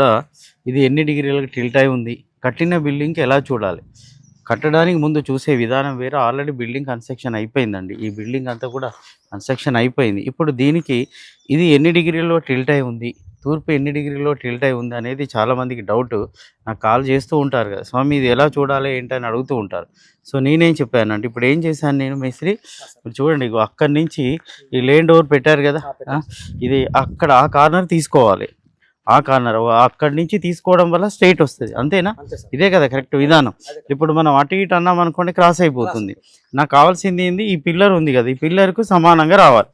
కూడా ఇది ఎన్ని డిగ్రీలకు టిల్ట్ అయి ఉంది. కట్టిన బిల్డింగ్కి ఎలా చూడాలి? కట్టడానికి ముందు చూసే విధానం వేరే. ఆల్రెడీ బిల్డింగ్ కన్స్ట్రక్షన్ అయిపోయిందండి. ఈ బిల్డింగ్ అంతా కూడా కన్స్ట్రక్షన్ అయిపోయింది. ఇప్పుడు దీనికి ఇది ఎన్ని డిగ్రీలో టిల్ట్ అయి ఉంది? తూర్పు ఎన్ని డిగ్రీలో టిల్ట్ అయి ఉంది అనేది చాలామందికి డౌట్. నాకు కాల్ చేస్తూ ఉంటారు కదా. స్వామి ఇది ఎలా చూడాలి ఏంటని అడుగుతూ ఉంటారు. సో నేనేం చెప్పాను అంటే ఇప్పుడు ఏం చేశాను నేను మేస్త్రి? ఇప్పుడు చూడండి అక్కడి నుంచి ఈ లేన్ డోర్ పెట్టారు కదా. ఇది అక్కడ ఆ కార్నర్ తీసుకోవాలి. ఆ కార్నర్ అక్కడి నుంచి తీసుకోవడం వల్ల స్ట్రైట్ వస్తుంది. అంతేనా? ఇదే కదా కరెక్ట్ విధానం. ఇప్పుడు మనం అటు ఇటు అన్నాం అనుకోండి క్రాస్ అయిపోతుంది. నాకు కావాల్సింది ఏంది? ఈ పిల్లర్ ఉంది కదా ఈ పిల్లర్కు సమానంగా రావాలి.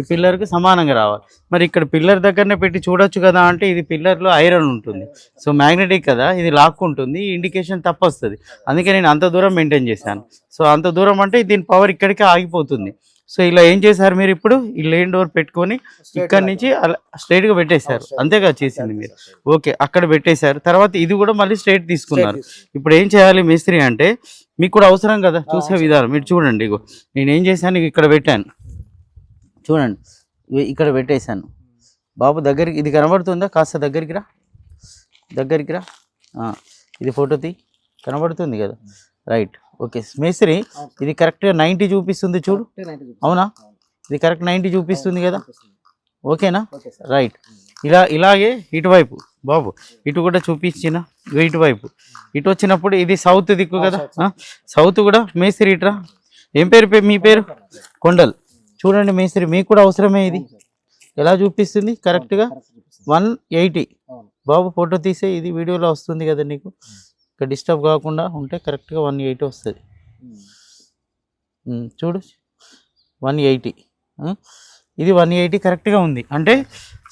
ఈ పిల్లర్కు సమానంగా రావాలి. మరి ఇక్కడ పిల్లర్ దగ్గరనే పెట్టి చూడొచ్చు కదా అంటే ఇది పిల్లర్లో ఐరన్ ఉంటుంది. సో మ్యాగ్నెటిక్ కదా ఇది లాక్కుంటుంది ఇండికేషన్ తప్పు వస్తుంది. అందుకే నేను అంత దూరం మెయింటైన్ చేశాను. సో అంత దూరం అంటే దీని పవర్ ఇక్కడికే ఆగిపోతుంది. సో ఇలా ఏం చేశారు మీరు ఇప్పుడు? ఈ లేన్ డోర్ పెట్టుకొని ఇక్కడ నుంచి అలా straight గా పెట్టేశారు. అంతేగా చేసింది మీరు. ఓకే అక్కడ పెట్టేశారు. తర్వాత ఇది కూడా మళ్ళీ స్ట్రైట్ తీసుకున్నారు. ఇప్పుడు ఏం చేయాలి మేస్త్రి అంటే మీకు కూడా అవసరం కదా? చూసే విధానం. మీరు చూడండి ఇగో. నేను ఏం చేశాను? ఇక్కడ పెట్టాను. చూడండి. ఇక్కడ పెట్టేశాను. బాబు దగ్గరికి ఇది కనబడుతుందా? కాస్త దగ్గరికి రా. దగ్గరికి రా. ఇది ఫోటో తీ. కనబడుతుంది కదా. రైట్. ఓకే. మేస్త్రి ఇది కరెక్ట్గా నైంటీ చూపిస్తుంది చూడు. అవునా? ఇది కరెక్ట్ నైంటీ చూపిస్తుంది కదా? ఓకేనా? రైట్. ఇలా ఇలాగే ఇటువైపు బాబు ఇటు కూడా చూపించిన ఇటువైపు. ఇటు వచ్చినప్పుడు ఇది సౌత్ దిక్కు కదా? సౌత్ కూడా మేస్త్రి ఇట్రా? ఏం పేరు మీ పేరు? కొండల్ చూడండి మేస్త్రి మీకు కూడా అవసరమే ఇది. ఎలా చూపిస్తుంది? కరెక్ట్గా వన్ ఎయిటీ. బాబు ఫోటో తీసే ఇది వీడియోలో వస్తుంది కదా నీకు? ఇక్కడ డిస్టర్బ్ కాకుండా ఉంటే కరెక్ట్గా వన్ ఎయిటీ వస్తుంది. చూడు. వన్ ఎయిటీ ఇది వన్ ఎయిటీ కరెక్ట్గా ఉంది. అంటే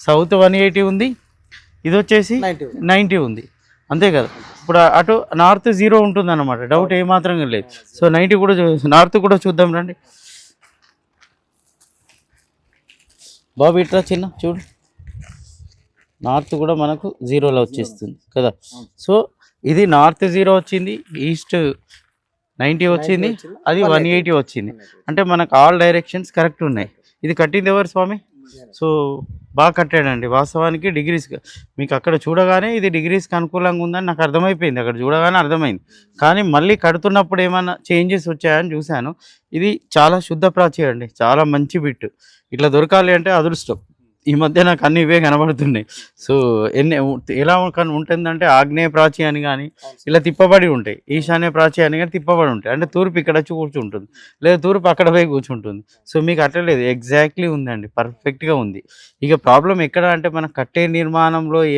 సౌత్ వన్ ఎయిటీ ఉంది. ఇది వచ్చేసి నైంటీ ఉంది. అంతే కదా? ఇప్పుడు అటు నార్త్ జీరో ఉంటుంది అనమాట డౌట్ ఏమాత్రం లేదు. సో నైంటీ కూడా నార్త్ కూడా చూద్దాం రండి. బాబు ఇట్రా చిన్న చూడు. నార్త్ కూడా మనకు జీరోలో వచ్చేస్తుంది కదా? సో ఇది నార్త్ జీరో వచ్చింది ఈస్ట్ నైంటీ వచ్చింది అది వన్ ఎయిటీ వచ్చింది. అంటే మనకు ఆల్ డైరెక్షన్స్ కరెక్ట్ ఉన్నాయి. ఇది కట్టింది ఎవరు స్వామి? సో బాగా కట్టాడండి వాస్తవానికి డిగ్రీస్ మీకు అక్కడ చూడగానే ఇది డిగ్రీస్కి అనుకూలంగా ఉందని నాకు అర్థమైపోయింది అక్కడ చూడగానే అర్థమైంది. కానీ మళ్ళీ కడుతున్నప్పుడు ఏమైనా చేంజెస్ వచ్చాయని చూశాను. ఇది చాలా శుద్ధ ప్రాచి అండి చాలా మంచి బిట్. ఇట్లా దొరకాలి అంటే అదృష్టం. ఈ మధ్య నాకు అన్ని ఇవే కనబడుతున్నాయి. సో ఎన్ని ఎలా ఉంటుందంటే ఆగ్నేయ ప్రాచి అని కానీ ఇలా తిప్పబడి ఉంటాయి. ఈశాన్య ప్రాచి అని కానీ తిప్పబడి ఉంటాయి. అంటే తూర్పు ఇక్కడ వచ్చి కూర్చుంటుంది లేదా తూర్పు అక్కడ పోయి కూర్చుంటుంది. సో మీకు అట్లా లేదు. ఎగ్జాక్ట్లీ ఉందండి. పర్ఫెక్ట్గా ఉంది. ఇక ప్రాబ్లం ఎక్కడ అంటే మనం కట్టే నిర్మాణంలో ఏం